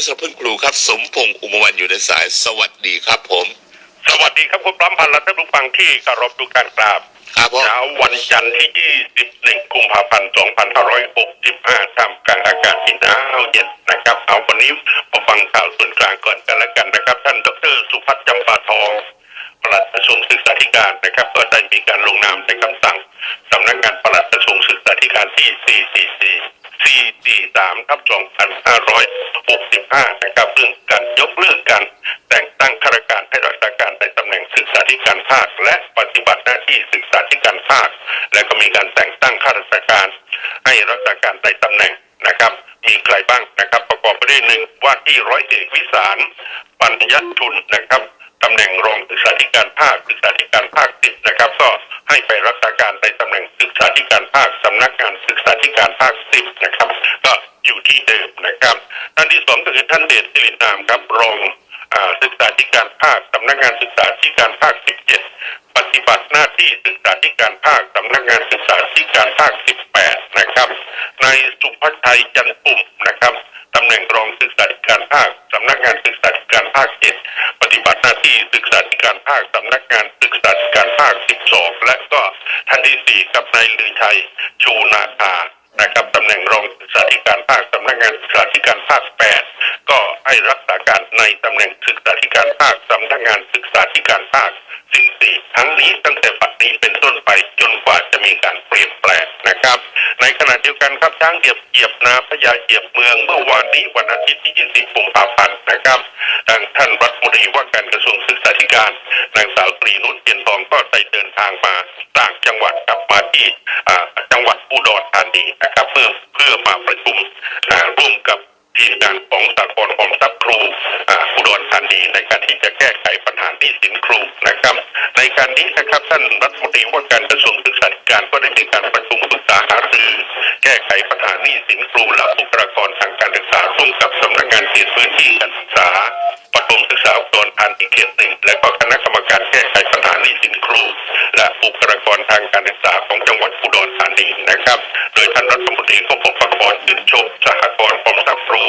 นิสรพึ่งครูครับ สมพงษ์อุมวันอยู่ในสายสวัสดีครับผม สวัสดีครับคุณปล้ำพันธ์และท่านผู้ฟังที่เคารพทุกท่านครับครับผมเช้าวันจันทร์ที่ 21 กุมภาพันธ์ 2565ท่ามกลางอากาศที่หนาวเย็นนะครับ เอาวันนี้มาฟังข่าวส่วนกลางก่อนกันแล้วกันนะครับ ท่านดรสุพัฒน์จำปาทองปลัดกระทรวงศึกษาธิการนะครับ ก็ได้มีการลงนามในคำสั่งสำนักงานปลัดกระทรวงศึกษาธิการที่ 444 443ทับ2565 นะครับ เรื่องการยกเลิกการแต่งตั้งข้าราชการให้ราชการในตำแหน่งศึกษาธิการภาค และปฏิบัติหน้าที่ศึกษาธิการภาค และก็มีการแต่งตั้งข้าราชการ ให้ราชการในตำแหน่งนะครับ มีใครบ้างนะครับ ประกอบไปด้วยหนึ่งว่าที่ร้อยเอกวิสารปัญญทุนนะครับ ตำแหน่งรองศึกษาธิการภาคศึกษาธิการภาคสิบนะครับก็ให้ไปรักษาการในตำแหน่งศึกษาธิการภาคสำนักงานศึกษาธิการภาคสิบนะครับ ก็อยู่ที่เดิมนะครับท่านที่สองก็คือท่านเดชศิรินามครับรองอ่าศึกษาธิการภาคสำนักงานศึกษาธิการภาคสิบเจ็ดปฏิบัติหน้าที่ศึกษาธิการภาคสำนักงานศึกษาธิการภาคสิบแปดนะครับนายสุภชัยจันปุ่มนะครับ ตำแหน่งรองศึกษาธิการภาคสำนักงานศึกษาธิการภาคเจ็ดปฏิบัติหน้าที่ศึกษาธิการภาคสำนักงานศึกษาธิการภาคสิบสองและก็ท่านที่สี่กับนายลือชัยชูนาคานะครับตำแหน่งรองศึกษาธิการภาคสำนักงานศึกษาธิการภาค8ก็ให้รักษาการในตำแหน่งศึกษาธิการภาคสำนักงานศึกษาธิการภาค14ทั้งนี้ตั้งแต่ปัจนี้เป็นต้นไปจนกว่าจะมีการเปลี่ยนแปลง นะครับ ในขณะเดียวกันครับช้างเหยียบเหยียบนาพญาเหยียบเมือง เมื่อวานนี้วันอาทิตย์ที่ 20กุมภาพันธ์นะครับทางท่านรัฐมนตรีว่าการกระทรวงศึกษาธิการนางสาวตรีนุชเทียนทองก็ได้เดินทางมาต่างจังหวัดกลับมาที่อ่าจังหวัดอุดรธานีนะครับ เพื่อเพื่อมาประชุมร่วมกับทีมงานของสากลออมทรัพย์ครูอ่าอุดรธานีในการที่จะแก้ไขปัญหาหนี้สินครูนะครับ ในการนี้นะครับท่านรัฐมนตรีว่าการกระทรวงศึกษาธิการก็ได้มีการประชุม ษาหารือแก้ไขปัญหาหนี้สินครูและบุคลากรทางการศึกษาร่วมกับสำนักงานเขตพื้นที่การศึกษาปฐมศึกษาอุดรธานีเขตหนึ่งและก็คณะกรรมการแก้ไขปัญหาหนี้สินครู และบุคลากรทางการศึกษาของจังหวัดอุดรธานีนะครับ โดยท่านรัฐมนตรีก็บอกประกอบชื่นชมสห ทรัพย์ครู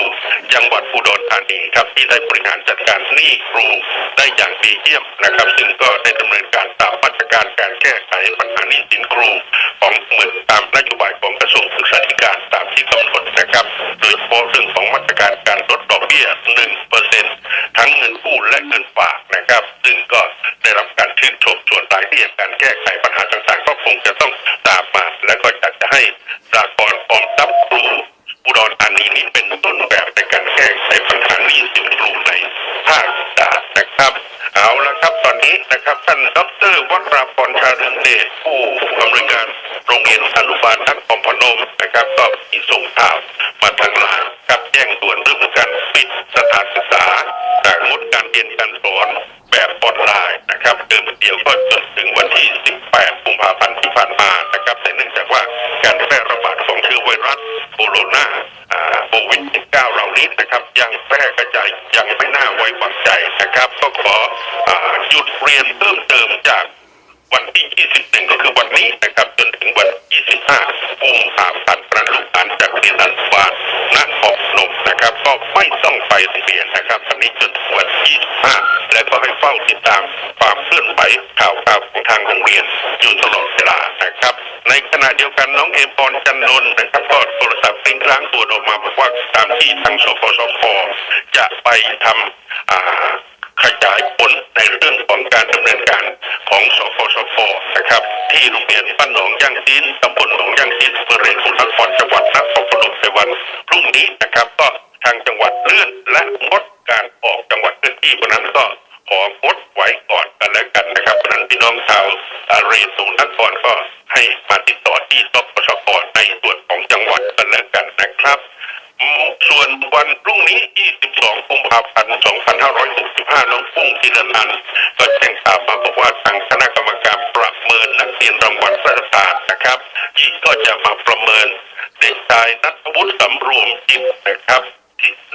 จังหวัดอุดรธานีครับที่ได้บริหารจัดการหนี้ครูได้อย่างดีเยี่ยมนะครับ ซึ่งก็ได้ดำเนินการตามมาตรการการแก้ไขปัญหาหนี้สินครูของเหมือนตามนโยบายของกระทรวงศึกษาธิการ นี้นะครับยังแพร่กระจายยังไม่น่าไว้วางใจนะครับ ก็ขออหยุดเรียนเพิ่มเติมจากวันที่ 21 ก็คือวันนี้นะครับ จนถึงวัน 25กุมภาพันธ์ประลูกานจากเรียนอนุบาลณขอบนมนะครับ ก็ไม่ต้องไปโรงเรียนนะครับวันนี้จนถึงวัน 25 และก็ให้เฝ้าติดตามความเคลื่อนไหวข่าวข่าวของทางโรงเรียนอยู่ตลอดานะครับ ในขณะเดียวกันน้องเอมปอนจันนน์นะครับก็โทรศัพท์ติ้งร้างตัวออกมาบอกว่าตามที่ทางสพสพจะไปทำขยายผลในเรื่องของการดำเนินการของสพสพนะครับ ที่โรงเรียนบ้านหนองย่างซีนตำบลหนองย่างซีนอำเภอเรนสุนทรจังหวัดนครพนมในวันพรุ่งนี้นะครับ ก็ทางจังหวัดเลื่อนและงดการออกจังหวัดพื้นที่เพราะนั้นก็ ของดไว้ก่อนกันแล้วกันนะครับเพราะนั้นพี่น้องชาวอ่าเรนสุนทรก็ให้มาติดต่อที่สพสพในส่วนของจังหวัดกันแล้วกันนะครับ ส่วนวันพรุ่งนี้ 22 กุมภาพันธ์ 2565 น้องปุ้งธีรนันท์ก็แจ้งข่าวมาบอกว่าทางคณะกรรมการประเมินนักเรียนรางวัลพระราชทานนะครับที่ก็จะมาประเมินเด็กชายนัทวุฒิสำรวมจิตนะครับ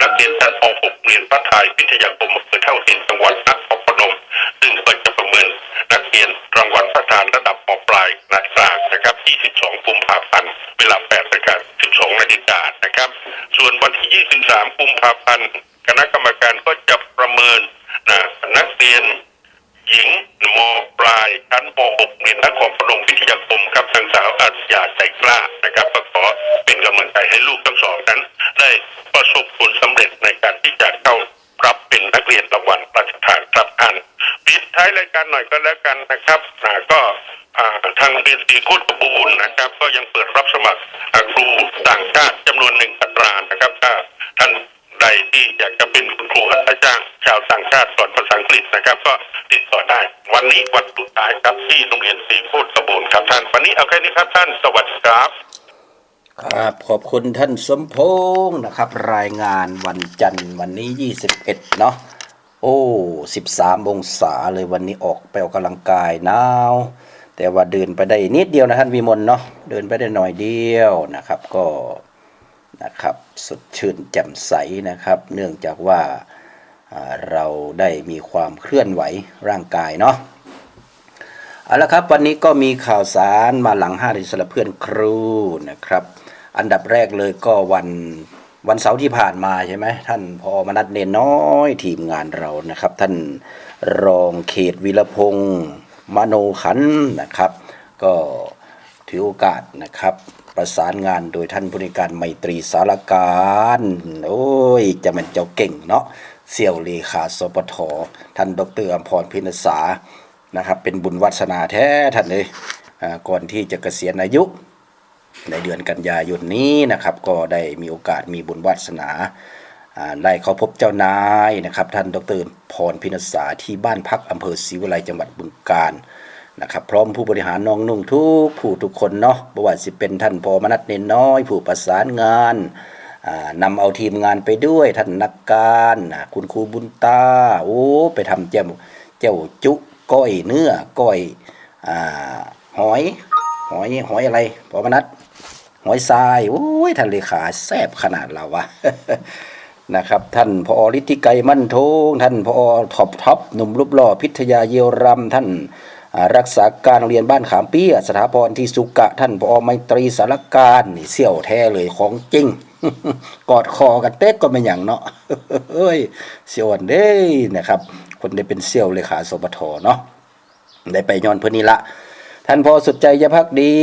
นักเรียนชั้นป .6 เรียนพระทายพิทยาคมอำเภอเท่าเทียนจังหวัดนครพนมซึ่งก็จะประเมินนักเรียนรางวัลพระราชทานระดับปปลายนักศึกษานะครับ 22 กุมภาพันธ์ เวลา8นาฬิกา12นาฬิกานะครับ ส่วนวันที่ 23 กุมภาพันธ์ คณะกรรมการก็จะประเมินนะนักเรียน หญิงมปลายชั้นป .6 เนี่ยนครพนมวิทยาคมครับนางสาวอาชญาใจกล้านะครับก็ขอเป็นกำลังใจให้ลูกทั้งสองนั้น ได้ประสบผลสำเร็จในการที่จะเข้ารับเป็นนักเรียนรางวัลราชทานครับท่านปิดท้ายรายการหน่อยก็แล้วกันนะครับอ่าก็ทางเรียนสีโคตรบูรณ์นะครับ ก็ยังเปิดรับสมัครอ่าครูต่างชาติจำนวนหนึ่งอัตรานะครับถ้าท่าน ใดที่อยากจะเป็นคุณครูอัตราจ้างชาวต่างชาติสอนภาษาอังกฤษนะครับ ก็ติดต่อได้ วันนี้วันสุดท้ายครับที่โรงเรียนศรีโคตรสมบูรณ์ครับท่าน วันนี้เอาแค่นี้ครับท่านสวัสดีครับครับขอบคุณท่านสมพงษ์นะครับ รายงานวันจันทร์วันนี้ 21 เนาะโอ้ 13 องศาเลยวันนี้ออกไปออกกำลังกายหนาวแต่ว่าเดินไปได้นิดเดียวนะท่านวิมลเนาะเดินไปได้หน่อยเดียวนะครับก็นะครับ สดชื่นแจ่มใสนะครับ เนื่องจากว่าเราได้มีความเคลื่อนไหวร่างกายเนาะเอาละครับวันนี้ก็มีข่าวสารมาหลังห้าดิสละเพื่อนครูนะครับ อันดับแรกเลยก็วันวันเสาร์ที่ผ่านมาใช่ไหมท่านพอมนัดเนนน้อยทีมงานเรานะครับ ท่านรองเขตวิรพงศ์มโนขันนะครับ ก็ถือโอกาสนะครับ ประสานงานโดยท่านผู้ในการไมตรีสารการ โอ้ย จะเป็นเจ้าเก่งเนาะเสี่ยวเลขาสปทท่านดรอมพรพินษานะครับเป็นบุญวัสนาแท้ท่านเลยก่อนที่จะเกษียณอายุ ในเดือนกันยายนนี้นะครับ ก็ได้มีโอกาสมีบุญวัสนาอ่าได้เข้าพบเจ้านายนะครับ ท่านดรพรพินษาที่บ้านพักอำเภอศรีวิไลจังหวัดบึงกาฬ นะครับพร้อมผู้บริหารน้องนุ่งทุกผู้ทุกคนเนาะประวัติสิเป็นท่านพอมนัดเน้นน้อย ผู้ประสานงานนำเอาทีมงานไปด้วยท่านนักการคุณครูบุญตาโอ้ไปทำเจ้าเจ้าจุก้อยเนื้อก้อยอหอยหอยหอยอะไรพอมนัดหอยทรายโอ้ยท่านเลขาแซบขนาดเราวะนะครับท่านพอฤทธิไกรมั่นทงท่านพอท็อปท็อปหนุ่มรูปหล่อพิทยาเยียวรำท่าน รักษาการโรงเรียนบ้านขามเปี้ยสถาพรที่สุกะท่านพอไมตรีสารการนี่เสี่ยวแท้เลยของจริง กอดคอกันเต๊กก็ไม่อย่างเนาะเอ้ยเสี่ยวอันเด้นะครับ คนได้เป็นเสี่ยวเลขาสปทเนาะได้ไปย้อนเพื่อนี้ละ ท่านพอสุดใจยพักดี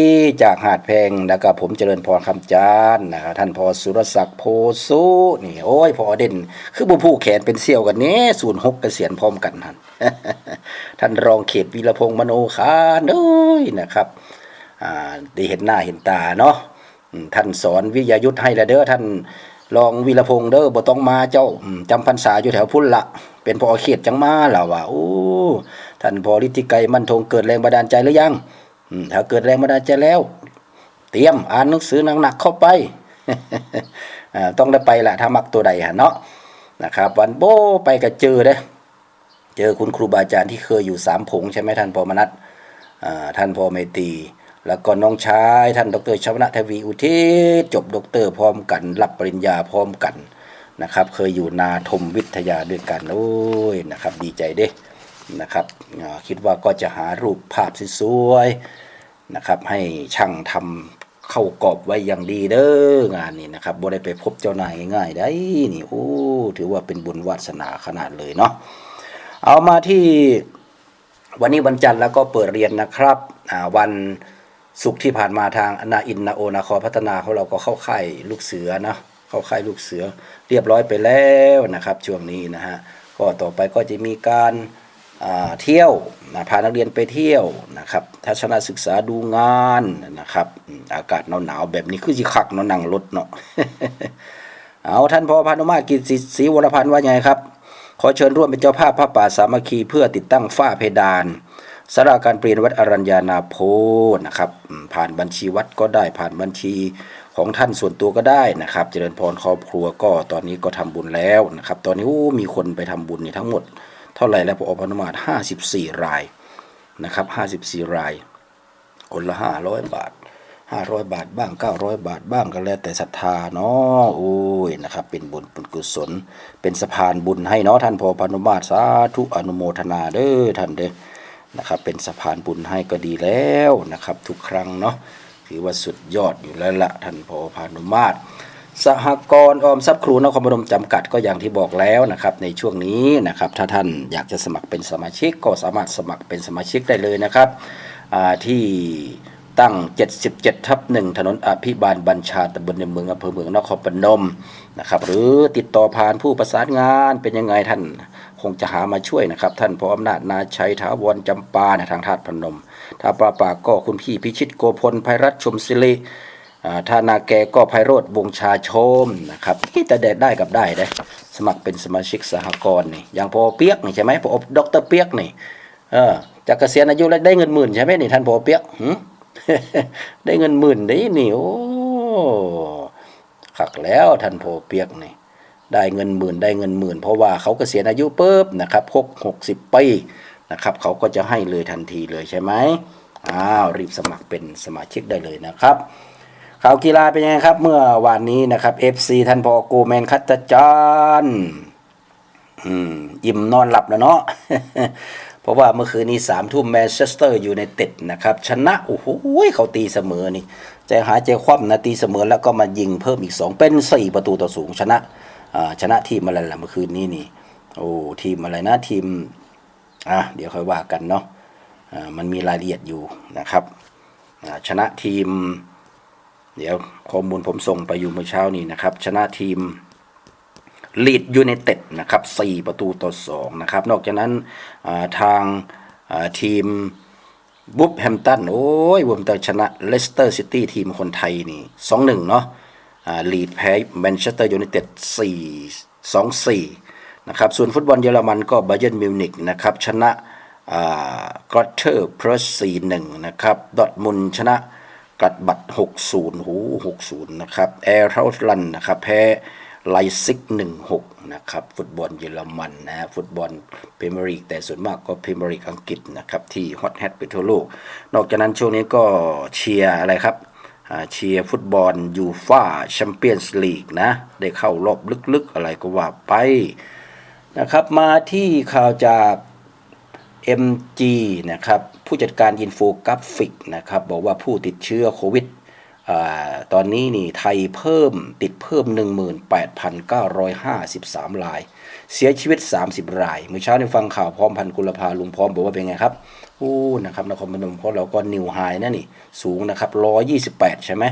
จากหาดแพงแล้วก็ผมเจริญพรคำจานนะครับท่านพอสุรศักดิ์โพสุนี่โอ้ยพอเด่น คือบุผู้แขนเป็นเสี่ยวกันเนี้ศูนย์หกเกษียณพร้อมกันท่านท่านรองเขตวีรพงษ์มโนคารเอ้ยนะครับอ่าได้เห็นหน้าเห็นตาเนาะท่านสอนวิทยายุทธให้ละเด้อท่านรองวีรพงษ์เด้อบ่ต้องมาเจ้าจำพรรษาอยู่แถวพุ่นละเป็นพอเขตจังมาล่ะว่าโอ้ ท่านพอฤทธิไกรมั่นคงเกิดแรงบันดาลใจหรือยังถ้าเกิดแรงบันดาลใจแล้ว เตรียมอ่านหนังสือหนักๆเข้าไปต้องได้ไปละถ้ามักตัวใดฮะเนาะนะครับ วันโบไปก็เจอเด้เจอคุณครูบาอาจารย์ที่เคยอยู่สามผงใช่ไหมท่านพอมนัทท่านพอเมตีแล้วก็น้องชายท่านดรชวนะทวีอุทิศจบดรพร้อมกัน รับปริญญาพร้อมกันนะครับ เคยอยู่นาทมวิทยาด้วยกันโอ้ยนะครับ ดีใจเด้ นะครับคิดว่าก็จะหารูปภาพสวยๆนะครับ ให้ช่างทำเข้ากรอบไว้อย่างดีเด้องานนี้นะครับบ่ได้ไปพบเจ้านายง่ายๆได้นี่โอ้ถือว่าเป็นบุญวาสนาขนาดเลยเนาะเอามาที่วันนี้วันจันทร์แล้วก็เปิดเรียนนะครับวันศุกร์ที่ผ่านมาทางนาอินนาโอนาคอพัฒนาของเราก็เข้าค่ายลูกเสือนะเข้าค่ายลูกเสือเรียบร้อยไปแล้วนะครับ ช่วงนี้นะฮะก็ต่อไปก็จะมีการ เที่ยวนะพานักเรียนไปเที่ยวนะครับทัศนศึกษาดูงานนะครับ อากาศหนาวๆแบบนี้คือสิคักเนาะนั่งรถเนาะเอาท่านพอพานุมากิจศรีวรพันธ์ว่าไงครับ ขอเชิญร่วมเป็นเจ้าภาพพระป่าสามัคคีเพื่อติดตั้งฝ้าเพดานสาราการเปลี่ยนวัดอรัญญานาโพนะครับ ผ่านบัญชีวัดก็ได้ผ่านบัญชีของท่านส่วนตัวก็ได้นะครับ เจริญพรครอบครัวก็ตอนนี้ก็ทำบุญแล้วนะครับ ตอนนี้มีคนไปทำบุญนี่ทั้งหมด เท่าไหร่แล้วพอพานุมาตร54 รายนะครับ54 ราย คนละ 500 บาท 500 บาทบ้าง 900 บาทบ้างก็แล้วแต่ศรัทธาเนาะโอ้ยนะครับเป็นบุญเป็นกุศล เป็นสะพานบุญให้เนาะท่านพอพนุมาตรสาธุอนุโมทนาเด้อท่านเด้อนะครับเป็นสะพานบุญให้ก็ดีแล้วนะครับทุกครั้งเนาะถือว่าสุดยอดอยู่แล้วละท่านพอพานุมาตร สหกรณ์ออมทรัพย์ครูนครพนมจำกัดก็อย่างที่บอกแล้วนะครับในช่วงนี้นะครับถ้าท่านอยากจะสมัครเป็นสมาชิกก็สามารถสมัครเป็นสมาชิกได้เลยนะครับที่ตั้ง 77 ทับหถนนอภิบาลบัญชาตำบลในเมืองอำเภอเมืองนครพนมนะครับหรือติดต่อผ่านผู้ประสานงานเป็นยังไงท่านคงจะหามาช่วยนะครับ ท่านพออำนาจนาชัยถาวรจำปาในทางธาตุพนม ถ้าปลาปากก็คุณพี่พิชิตโกพลภัยรัตชมศิริ อ่าถ้านาแกก็ไพโรธวงชาชมนะครับที่แต่เด็ดได้กับได้ได้สมัครเป็นสมาชิกสหกรณ์นี่อย่างพอเปียกนี่ใช่ไหมพอดอกเตอรเปียกนี่เออจากเกษียณอายุแล้วได้เงินหมื่นใช่ไหมนี่ท่านพอเปียกได้เงินหมื่นได้นี่โอ้ขักแล้วท่านพอเปียกนี่ได้เงินหมื่นได้เงินหมื่น เพราะว่าเขาเกษียณอายุปุ๊บนะครับครบหกสิบปีนะครับเขาก็จะให้เลยทันทีเลยใช่ไหมอ้าวรีบสมัครเป็นสมาชิกได้เลยนะครับ ข่าวกีฬาเป็นยังไงครับ เมื่อวานนี้นะครับ FC ท่านพอโกแมนคัตจานอืมอิ่มนอนหลับแล้วเนาะเพราะว่าเมื่อคืนนี้สามทุ่มแมนเชสเตอร์อยู่ในเต็ดนะครับ ชนะโอ้โหเขาตีเสมอนี่ใจหายใจคว่ำนะตีเสมอแล้วก็มายิงเพิ่มอีกสองเป็นสี่ประตูต่อสูงชนะอ่าชนะทีมอะไรล่ะเมื่อคืนนี้นี่ โอ้ทีมอะไรนะทีมอะเดี๋ยวค่อยว่ากันเนาะอ่ามันมีรายละเอียดอยู่นะครับอ่าชนะทีม เดี๋ยวข้อมูลผมส่งไปอยู่เมื่อเช้านี้นะครับ ชนะทีมลีดยูไนเต็ดนะครับ4ประตูต่อ2นะครับ นอกจากนั้นาทางาทีมบุฟแฮมตัน โอ้ยบุฟแตันชนะเลสเตอร์ซิตี้ทีมคนไทยนี่2-1เนาะอ่าลีดแพ้แมนเชสเตอร์ยูไนเต็ด4 2-4นะครับ ส่วนฟุตบอลเยอรมันก็บาเยิร์นมิวนิกนะครับ ชนะกรอตเทอร์เพรส4-1นะครับ ดอทมุนชนะ กัดบัตร60หู60 นะครับ แอร์เทาลันนะครับ แพ้ไลซิก 16 นะครับ ฟุตบอลเยอรมันนะฮะฟุตบอลพรีเมียร์ลีกแต่ส่วนมากก็พรีเมียร์ลีกอังกฤษนะครับ ที่ฮอตแฮทไปทั่วโลก นอกจากนั้นช่วงนี้ก็เชียร์อะไรครับเชียร์ฟุตบอลยูฟ่าแชมเปี้ยนส์ลีกนะ ได้เข้ารอบลึกๆ อะไรก็ว่าไปนะครับ มาที่ข่าวจาก MG นะครับ ผู้จัดการอินโฟกราฟิกนะครับบอกว่าผู้ติดเชื้อโควิดตอนนี้นี่ไทยเพิ่มติดเพิ่ม 18,953ราย เสียชีวิต 30 ราย เมื่อเช้าได้ฟังข่าวพร้อมพันกุลภาลุงพร้อมบอกว่าเป็นไงครับอู้นะครับนครพนมเพราะเราก็นิวไฮนะนี่ สูงนะครับ 128 ใช่ไหม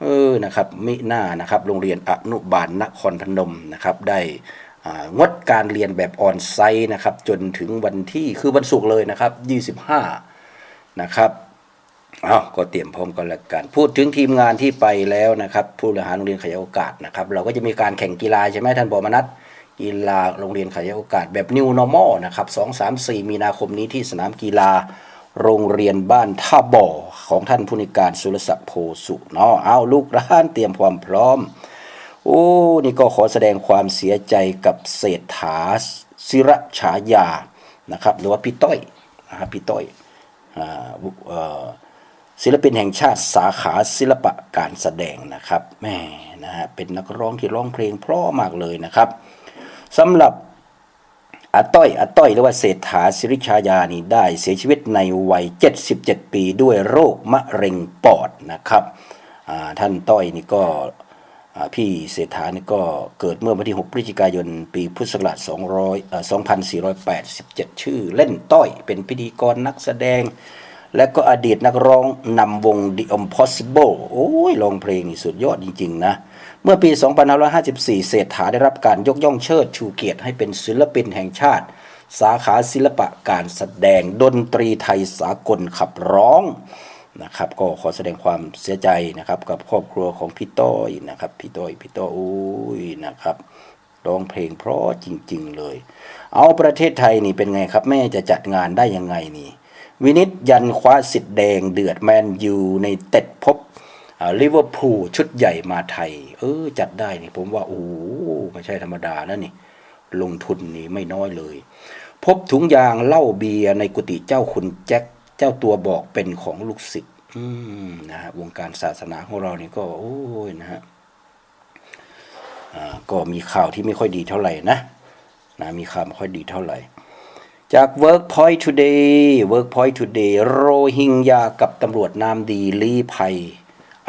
เออนะครับมิหน้านะครับ โรงเรียนอนุบาลนครพนมนะครับได้ งดการเรียนแบบออนไซต์นะครับ จนถึงวันที่คือวันศุกร์เลยนะครับ 25 นะครับอ้าวก็เตรียมพร้อมกันแล้วกัน พูดถึงทีมงานที่ไปแล้วนะครับ ผู้บริหารโรงเรียนขยายโอกาสนะครับ เราก็จะมีการแข่งกีฬาใช่ไหมท่านบอมนัทกีฬาโรงเรียนขยายโอกาสแบบ New Normal นะครับ2 3 4 มีนาคมนี้ที่สนามกีฬาโรงเรียนบ้านท่าบ่อของท่านผู้นวยการสุรศักดิ์โพสุเนาะเอาลูกร้านเตรียมความพร้อม โอ้ นี่ก็ขอแสดงความเสียใจกับเศรษฐาศิระฉายานะครับหรือว่าพี่ต้อยนะครับพี่ต้อยศิลปินแห่งชาติสาขาศิลปะการแสดงนะครับแม่นะฮะเป็นนักร้องที่ร้องเพลงเพราะมากเลยนะครับสำหรับอาต้อยอาต้อยหรือว่าเศรษฐาสิริชายานี่ได้เสียชีวิตในวัย 77 ปีด้วยโรคมะเร็งปอดนะครับท่านต้อยนี่ก็ พี่เศรษฐานี่ก็เกิดเมื่อวันที่ 6 พฤศจิกายน ปีพุทธศักราช200 2487 ชื่อเล่นต้อยเป็นพิธีกรนักแสดง และก็อดีตนักร้องนำวง The Impossible โอ้ยร้องเพลงนี่สุดยอดจริง ๆ นะ เมื่อปี 2554 เศรษฐาได้รับการยกย่องเชิดชูเกียรติให้เป็นศิลปินแห่งชาติ สาขาศิลปะการแสดงดนตรีไทยสากลขับร้อง นะครับก็ขอแสดงความเสียใจนะครับกับครอบครัวของพี่ต้อยนะครับพี่ต้อยพี่ต้อยอุ้ยนะครับร้องเพลงเพราะจริง ๆเลย เอาประเทศไทยนี่เป็นไงครับ แม่จะจัดงานได้ยังไงนี่ วินิตยันคว้าสิทธิ์แดงเดือดแมนยูในเต็ดพบลิเวอร์พูลชุดใหญ่มาไทย เออจัดได้นี่ผมว่า โอ้ไม่ใช่ธรรมดาแล้วนี่ ลงทุนนี่ไม่น้อยเลย พบถุงยางเหล้าเบียร์ในกุฏิเจ้าคุณแจ็ค เจ้าตัวบอกเป็นของลูกศิษย์นะฮะวงการศาสนาของเรานี่ก็โอ้ยนะฮะก็มีข่าวที่ไม่ค่อยดีเท่าไหร่นะนะมีข่าวไม่ค่อยดีเท่าไหร่ จาก Workpoint Today Workpoint Today โรฮิงญากับตำรวจน้ำดีลี้ภัย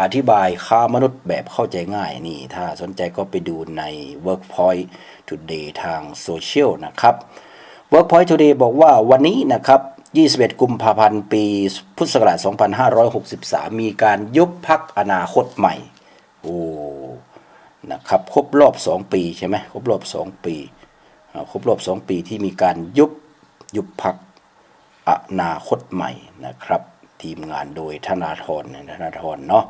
อธิบายค้ามนุษย์แบบเข้าใจง่ายนี่ ถ้าสนใจก็ไปดูใน Workpoint Today ทางโซเชียลนะครับ Workpoint Today บอกว่าวันนี้นะครับ 21 กุมภาพันธ์ ปี พุทธศักราช 2563 มีการยุบพักอนาคตใหม่ โอ้ นะครับ ครบรอบ 2 ปีใช่ไหมครบรอบ 2 ปี ครบรอบ 2 ปีที่มีการยุบ ยุบพักอนาคตใหม่นะครับ ทีมงานโดยธนาธรธนาธรเนาะ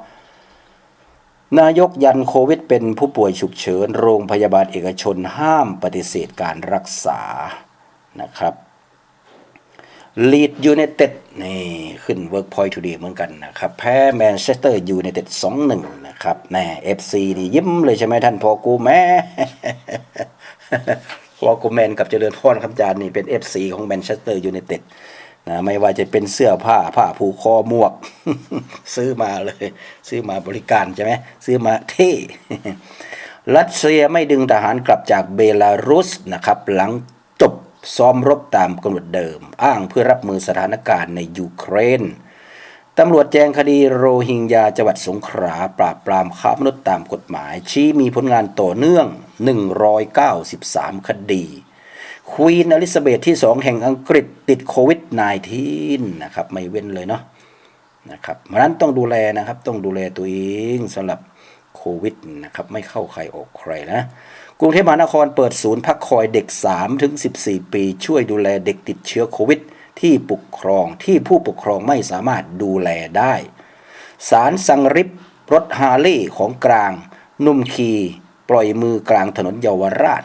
นายกยันโควิดเป็นผู้ป่วยฉุกเฉิน โรงพยาบาลเอกชนห้ามปฏิเสธการรักษา นะครับ ลีดยู i นเต็ดนี่ขึ้น Workpoint Today เหมือนกันนะครับ แพ้แมนเชสเตอร์ยู i นเต็ด2-1นะครับแน่ FC นี่ยิ้มเลยใช่ไหมท่านพอกูแม่พอกูแมนกับเจริญพรคำจานนี่เป็น FC ของแมนเชสเตอร์ยู i นเต็ดนะไม่ว่าจะเป็นเสื้อผ้าผ้าผูกคอหมวก ซื้อมาเลย ซื้อมาบริการใช่ไหมซื้อมาเท่รัสเซียไม่ดึงทหารกลับจากเบลารุสนะครับ หลังจบ ซ้อมรบตามกำหนดเดิม อ้างเพื่อรับมือสถานการณ์ในยูเครนตำรวจแจ้งคดีโรฮิงญาจังหวัดสงขลาปราบปรามค้ามนุษย์ตามกฎหมาย ชี้มีผลงานต่อเนื่อง 193 คดี ควีนอลิซาเบธที่ 2 แห่งอังกฤษติดโควิด -19 นะครับ ไม่เว้นเลยเนาะนะครับเพราะฉะนั้นต้องดูแลนะครับ ต้องดูแลตัวเองสำหรับโควิดนะครับ ไม่เข้าใครออกใครนะ กรุงเทพมหานครเปิดศูนย์พักคอยเด็ก3ถึง14 ปี ช่วยดูแลเด็กติดเชื้อโควิด ที่ปกครองที่ผู้ปกครองไม่สามารถดูแลได้ศาลสั่งริบรถฮาร์ลย์ของกลาง นุ่มขี่ปล่อยมือกลางถนนเยาวราช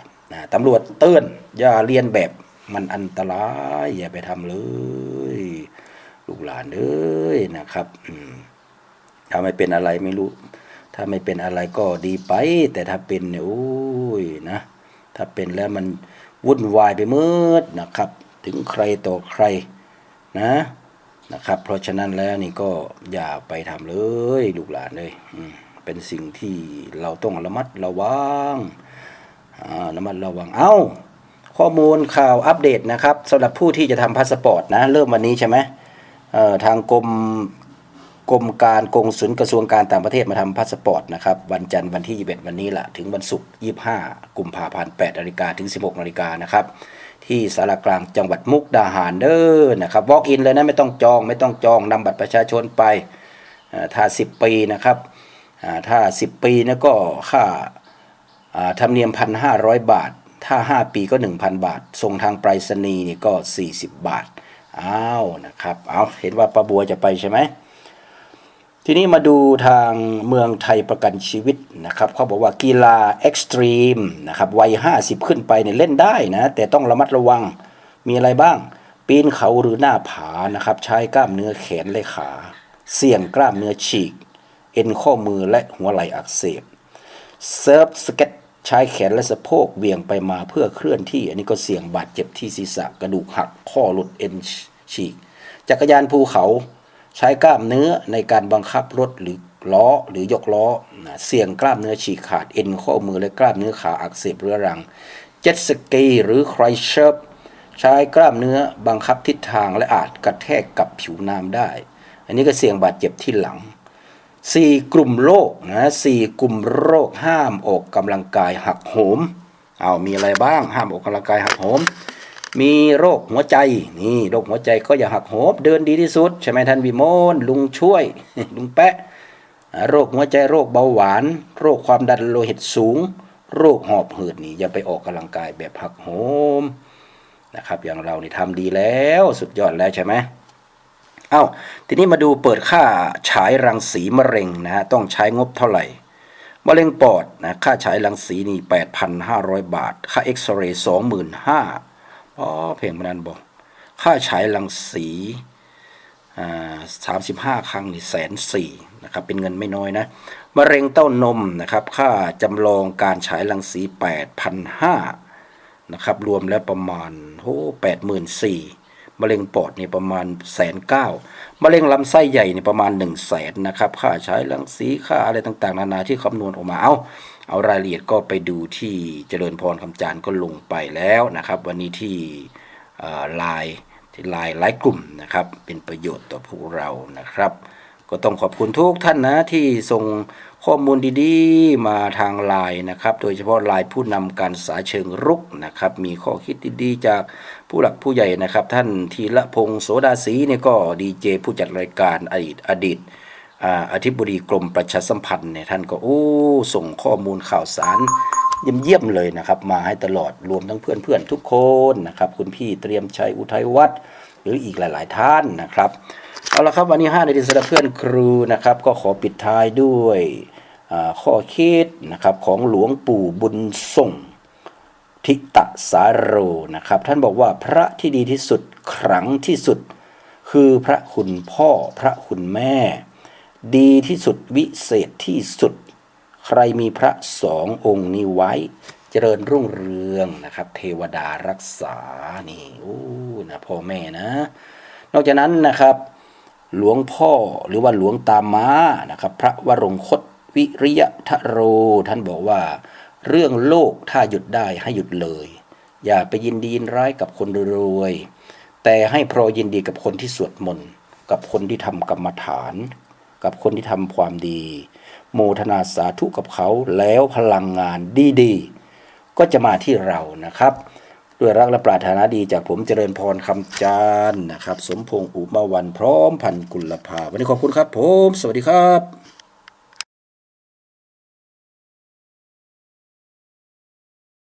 ตำรวจเตือนอย่าเรียนแบบมันอันตราย อย่าไปทำเลย ลูกหลานเอ้ยนะครับอืมถ้าไมเป็นอะไรไม่รู้ ถ้าไม่เป็นอะไรก็ดีไป แต่ถ้าเป็นเนี่ยโอ้ยนะ ถ้าเป็นแล้วมันวุ่นวายไปมืดนะครับ ถึงใครต่อใครนะนะครับ เพราะฉะนั้นแล้วนี่ก็อย่าไปทำเลยลูกหลานเลยเป็นสิ่งที่เราต้องระมัดระวังระมัดระวัง เอ้า ข้อมูลข่าวอัปเดตนะครับสำหรับผู้ที่จะทำพาสปอร์ตนะ เริ่มวันนี้ใช่ไหมทางกรม กรมการกงสุลกระทรวงการต่างประเทศมาทำพาสปอร์ตนะครับวันจันทร์วันที่ 21 วันนี้แหละถึงวันศุกร์25 กุมภาพันธ์8นาฬิกาถึง 16นาฬิกานะครับที่สารกลางจังหวัดมุกดาหารเด้อนะครับ walk in เลยนะไม่ต้องจองไม่ต้องจองนำบัตรประชาชนไปถ้า 10 ปีนะครับถ้า 10 ปีนะก็ค่าธรรมเนียมพันห้าร้อยบาท ถ้า 5 ปีก็ 1,000 บาทส่งทางไปรษณีย์นี่ก็ 40 บาทอ้าวนะครับเอาเห็นว่าป้าบัวจะไปใช่ไหม ทีนี้มาดูทางเมืองไทยประกันชีวิตนะครับเขาบอกว่ากีฬาเอ็กซ์ตรีมนะครับวัย 50 ขึ้นไปเนี่ยเล่นได้นะแต่ต้องระมัดระวังมีอะไรบ้าง ปีนเขาหรือหน้าผานะครับใช้กล้ามเนื้อแขนและขา เสี่ยงกล้ามเนื้อฉีก เอ็นข้อมือและหัวไหล่อักเสบเซิร์ฟสเก็ตใช้แขนและสะโพกเบี่ยงไปมาเพื่อเคลื่อนที่ อันนี้ก็เสี่ยงบาดเจ็บที่ศีรษะกระดูกหักข้อหลุดเอ็นฉีกจักรยานภูเขา ใช้กล้ามเนื้อในการบังคับรถหรือล้อหรือยกล้อ เสี่ยงกล้ามเนื้อฉีกขาดเอ็นข้อมือและกล้ามเนื้อขาอักเสบเรื้อรัง เจ็ตสกีหรือไครเชิร์ใช้กล้ามเนื้อบังคับทิศทางและอาจกระแทกกับผิวน้ำได้ อันนี้ก็เสี่ยงบาดเจ็บที่หลังสี่กลุ่มโรคนะสี่กลุ่มโรคห้ามออกกำลังกายหักโหม เอามีอะไรบ้างห้ามออกกำลังกายหักโหม มีโรคหัวใจนี่โรคหัวใจก็อย่าหักโหมเดินดีที่สุดใช่ไหมท่านวิโมลลุงช่วย ลุงแปะโรคหัวใจโรคเบาหวาน โรคความดันโลหิตสูง โรคหอบหืดนี่อย่าไปออกกำลังกายแบบหักโหมนะครับอย่างเรานี่ทำดีแล้วสุดยอดแล้วใช่ไหมเอ้าทีนี้มาดูเปิดค่าฉายรังสีมะเร็งนะฮะต้องใช้งบเท่าไหร่มะเร็งปอดนะค่าฉายรังสีนี่8,500 บาท ค่าเอ็กซเรย์25,000 อ๋อเพลงมันนั้นบอก ค่าฉายรังสีอ่า35ครั้งนี่แสนสี่นะครับเป็นเงินไม่น้อยนะมะเร็งเต้านมนะครับค่าจำลองการฉายรังสี8,500นห้านะครับรวมแล้วประมาณโอ้แปดหมื่นสี่มะเร็งปอดนี่ประมาณแสนเก้ามะเร็งลำไส้ใหญ่นี่ประมาณหนึ่งแสนนะครับค่าใช้รังสีค่าอะไรต่างๆ นานาที่คำนวณออกมาเอา เอารายละเอียดก็ไปดูที่เจริญพรคำจานก็ลงไปแล้วนะครับ วันนี้ที่ไลน์ที่ไลน์ไลน์กลุ่มนะครับ เป็นประโยชน์ต่อพวกเรานะครับ ก็ต้องขอบคุณทุกท่านนะที่ส่งข้อมูลดีๆ มาทางไลน์นะครับ โดยเฉพาะไลน์ผู้นำการสาเชิงรุกนะครับ มีข้อคิดดีๆ จากผู้หลักผู้ใหญ่นะครับ ท่านธีระพงศ์โสดาศรีเนี่ยก็ดีเจผู้จัดรายการอดีตอดีต อธิบดีกรมประชาสัมพันธ์เนี่ยท่านก็โอ้ส่งข้อมูลข่าวสารเยี่ยมๆเลยนะครับ มาให้ตลอดรวมทั้งเพื่อนๆทุกคนนะครับ คุณพี่เตรียมชัยอุทัยวัฒน์หรืออีกหลาย ๆ ท่านนะครับเอาละครับวันนี้5ในดินสำหรับเพื่อนครูนะครับ ก็ขอปิดท้ายด้วยข้อคิดนะครับของหลวงปู่บุญส่งทิตะสาโรนะครับ ท่านบอกว่าพระที่ดีที่สุดขลังที่สุด คือพระคุณพ่อพระคุณแม่ ดีที่สุดวิเศษที่สุด ใครมีพระสององค์นี้ไว้ เจริญรุ่งเรืองนะครับ เทวดารักษานี่โอ้นะพ่อแม่นะ นอกจากนั้นนะครับหลวงพ่อหรือว่าหลวงตาม้านะครับ พระวรงคตวิริยทะโร ท่านบอกว่า เรื่องโลกถ้าหยุดได้ให้หยุดเลย อย่าไปยินดียินร้ายกับคนรวย แต่ให้พรอยินดีกับคนที่สวดมนต์กับคนที่ทำกรรมฐาน กับคนที่ทำความดี โมทนาสาธุกับเขาแล้วพลังงานดีๆ ก็จะมาที่เรานะครับ ด้วยรักและปรารถนาดีจากผมเจริญพรคำจานนะครับ สมพงษ์อุมาวันพร้อมพันกุลภาวันนี้ขอบคุณครับผม สวัสดีครับ